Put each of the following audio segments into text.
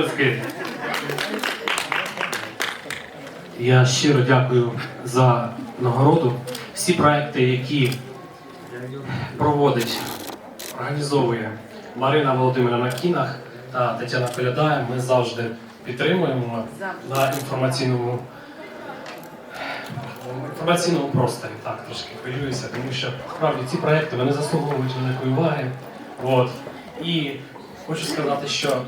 Оплески. Я щиро дякую за нагороду. Всі проекти, які проводить, організовує Марина Володимирівна кінах та Тетяна Коляда, ми завжди підтримуємо на інформаційному інформаційному просторі. Так, трошки хвилююся, тому що справді ці проекти вони заслуговують великої уваги. От. І хочу сказати, що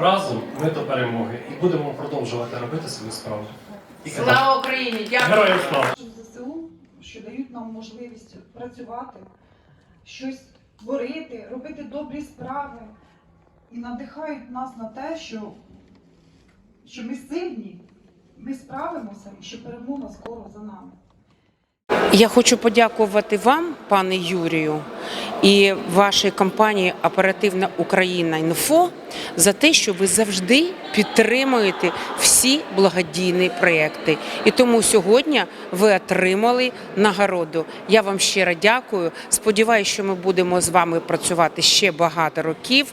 разом ми до перемоги і будемо продовжувати робити свою справу. Так. Слава Україні! Дякую! Героям слава! ЗСУ, що дають нам можливість працювати, щось творити, робити добрі справи і надихають нас на те, що, що ми сильні, ми справимося і що перемога скоро за нами. Я хочу подякувати вам, пане Юрію, і вашій компанії Оперативна Україна інфо за те, що ви завжди підтримуєте всі благодійні проекти. І тому сьогодні ви отримали нагороду. Я вам щиро дякую. Сподіваюся, що ми будемо з вами працювати ще багато років,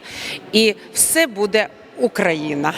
і все буде Україна.